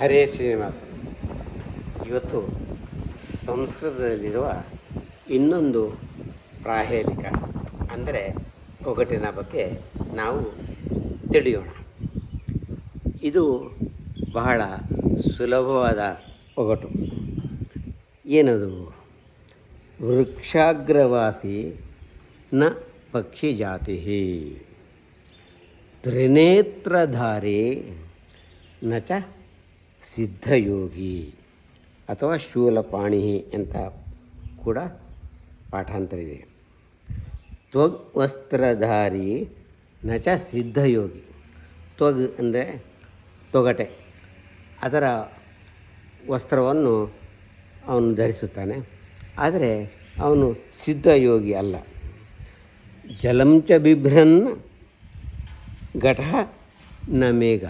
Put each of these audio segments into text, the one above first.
ಹರೇ ಶ್ರೀನಿವಾಸ. ಇವತ್ತು ಸಂಸ್ಕೃತದಲ್ಲಿರುವ ಇನ್ನೊಂದು ಪ್ರಾಹೇಲಿಕ ಅಂದರೆ ಒಗಟಿನ ಬಗ್ಗೆ ನಾವು ತಿಳಿಯೋಣ. ಇದು ಬಹಳ ಸುಲಭವಾದ ಒಗಟು. ಏನದು? ವೃಕ್ಷಾಗ್ರವಾಸಿ ನ ಪಕ್ಷಿ ಜಾತಿ ತ್ರಿನೇತ್ರಧಾರಿ ನ ಚ ಸಿದ್ಧಯೋಗಿ ಅಥವಾ ಶೂಲಪಾಣಿ ಅಂತ ಕೂಡ ಪಾಠಾಂತರ ಇದೆ ತ್ವಗ್ ವಸ್ತ್ರಧಾರಿ ನಚ ಸಿದ್ಧಯೋಗಿ. ತ್ವಗ್ ಅಂದರೆ ತೊಗಟೆ. ಅದರ ವಸ್ತ್ರವನ್ನು ಅವನು ಧರಿಸುತ್ತಾನೆ. ಆದರೆ ಅವನು ಸಿದ್ಧಯೋಗಿ ಅಲ್ಲ. ಜಲಂಚ ಬಿಭ್ರನ್ ಘಟ ನ ಮೇಘ.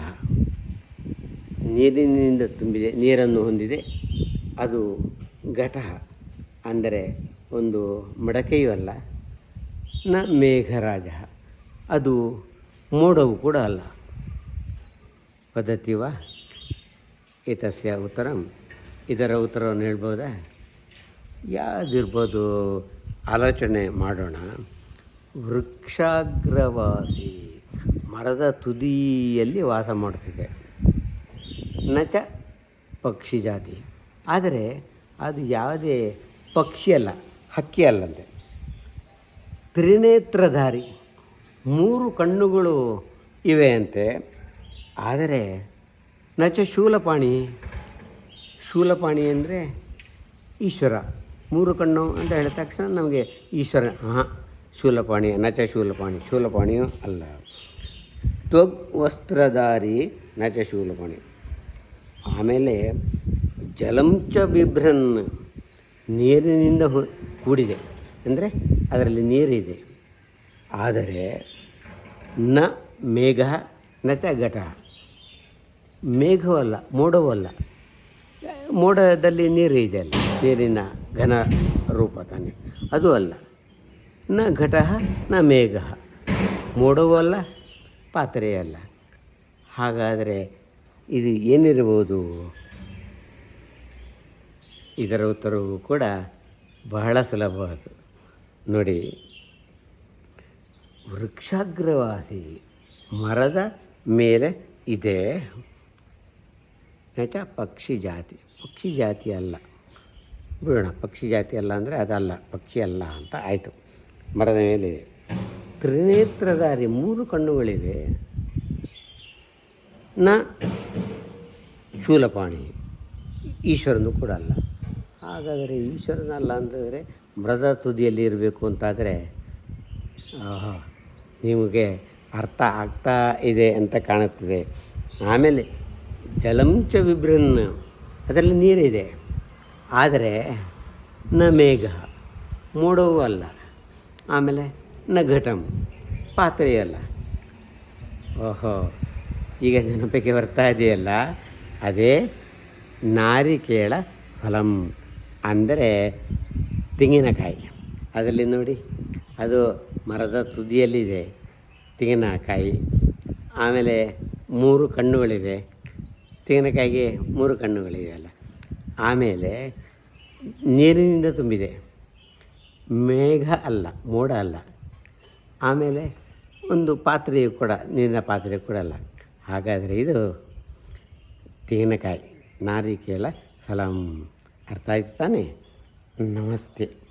ನೀರಿನಿಂದ ತುಂಬಿದೆ, ನೀರನ್ನು ಹೊಂದಿದೆ. ಅದು ಘಟ ಅಂದರೆ ಒಂದು ಮಡಕೆಯೂ ಅಲ್ಲ, ನ ಮೇಘರಾಜ. ಅದು ಮೋಡವು ಕೂಡ ಅಲ್ಲ. ವದತಿ ವಾ ಏತಸ್ಯ ಉತ್ತರಂ. ಇದರ ಉತ್ತರವನ್ನು ಹೇಳ್ಬೋದಾ? ಯಾವುದಿರ್ಬೋದು? ಆಲೋಚನೆ ಮಾಡೋಣ. ವೃಕ್ಷಾಗ್ರವಾಸಿ ಮರದ ತುದಿಯಲ್ಲಿ ವಾಸ ಮಾಡುತ್ತಿದೆ. ನಚ ಪಕ್ಷಿ ಜಾತಿ. ಆದರೆ ಅದು ಯಾವುದೇ ಪಕ್ಷಿ ಅಲ್ಲ, ಹಕ್ಕಿ ಅಲ್ಲಂತೆ. ತ್ರಿನೇತ್ರಧಾರಿ, ಮೂರು ಕಣ್ಣುಗಳು ಇವೆ ಅಂತೆ. ಆದರೆ ನಚ ಶೂಲಪಾಣಿ ಶೂಲಪಾಣಿ ಅಂದರೆ ಈಶ್ವರ. ಮೂರು ಕಣ್ಣು ಅಂತ ಹೇಳಿದ ತಕ್ಷಣ ನಮಗೆ ಈಶ್ವರ, ಹಾಂ, ಶೂಲಪಾಣಿ, ನಚ ಶೂಲಪಾಣಿ, ಶೂಲಪಾಣಿಯೂ ಅಲ್ಲ. ತ್ವಗ್ ವಸ್ತ್ರಧಾರಿ ನಚ ಶೂಲಪಾಣಿ. ಆಮೇಲೆ ಜಲಂಚ ಬಿಭ್ರನ್ ನೀರಿನಿಂದ ಕೂಡಿದೆ. ಅಂದರೆ ಅದರಲ್ಲಿ ನೀರಿದೆ. ಆದರೆ ನ ಮೇಘ ನಚ ಘಟ. ಮೇಘವಲ್ಲ ಮೋಡವಲ್ಲ ಮೋಡದಲ್ಲಿ ನೀರು ಇದೆ ಅಲ್ಲ, ನೀರಿನ ಘನ ರೂಪ ತಾನೆ. ಅದು ಅಲ್ಲ, ನ ಘಟ, ನ ಮೇಘ. ಮೋಡವೂ ಅಲ್ಲ, ಪಾತ್ರೆಯೂ ಅಲ್ಲ. ಹಾಗಾದರೆ ಇದು ಏನಿರಬಹುದು? ಇದರ ಉತ್ತರವು ಕೂಡ ಬಹಳ ಸುಲಭವಾದು ನೋಡಿ, ವೃಕ್ಷಾಗ್ರವಾಸಿ ಮರದ ಮೇಲೆ ಇದೆ. ಆಯಿತಾ? ಪಕ್ಷಿ ಜಾತಿ. ಪಕ್ಷಿ ಜಾತಿ ಅಲ್ಲ. ಬಿಡೋಣ, ಪಕ್ಷಿ ಜಾತಿ ಅಲ್ಲ ಅಂದರೆ ಅದಲ್ಲ. ಪಕ್ಷಿ ಅಲ್ಲ ಅಂತ ಆಯಿತು. ಮರದ ಮೇಲಿದೆ ತ್ರಿನೇತ್ರಧಾರಿ ಮೂರು ಕಣ್ಣುಗಳಿವೆ. ನ ಶೂಲಪಾಣಿ. ಈಶ್ವರನು ಕೂಡ ಅಲ್ಲ. ಹಾಗಾದರೆ ಈಶ್ವರನಲ್ಲ ಅಂತಂದರೆ ಮೃದ ತುದಿಯಲ್ಲಿ ಇರಬೇಕು ಅಂತಾದರೆ, ಆಹಾ, ನಿಮಗೆ ಅರ್ಥ ಆಗ್ತಾ ಇದೆ ಅಂತ ಕಾಣುತ್ತದೆ. ಆಮೇಲೆ ಜಲಂಚ ವಿಭ್ರನ್ ಅದರಲ್ಲಿ ನೀರಿದೆ ಆದರೆ ನ ಮೇಘ, ಮೂಡವೂ ಅಲ್ಲ. ಆಮೇಲೆ ನ ಘಟಂ ಪಾತ್ರೆಯಲ್ಲ ಓಹೋ, ಈಗ ನೆನಪಿಗೆ ಬರ್ತಾ ಇದೆಯಲ್ಲ? ಅದೇ ನಾರಿಕೇಳ ಫಲಂ ಅಂದರೆ ತೆಂಗಿನಕಾಯಿ. ಅದರಲ್ಲಿ ನೋಡಿ, ಅದು ಮರದ ತುದಿಯಲ್ಲಿದೆ ತೆಂಗಿನಕಾಯಿ. ಆಮೇಲೆ ಮೂರು ಕಣ್ಣುಗಳಿವೆ. ತೆಂಗಿನಕಾಯಿಗೆ ಮೂರು ಕಣ್ಣುಗಳಿವೆ ಅಲ್ಲ ಆಮೇಲೆ ನೀರಿನಿಂದ ತುಂಬಿದೆ. ಮೇಘ ಅಲ್ಲ, ಮೋಡ ಅಲ್ಲ. ಆಮೇಲೆ ಒಂದು ಪಾತ್ರೆಯು ಕೂಡ ನೀರಿನ ಪಾತ್ರೆ ಕೂಡ ಅಲ್ಲ. ಹಾಗಾದರೆ ಇದು ತೆಂಗಿನಕಾಯಿ ನಾರಿಕೇಲ ಫಲಂ. ಅರ್ಥ ಆಯ್ತು ತಾನೇ? ನಮಸ್ತೆ.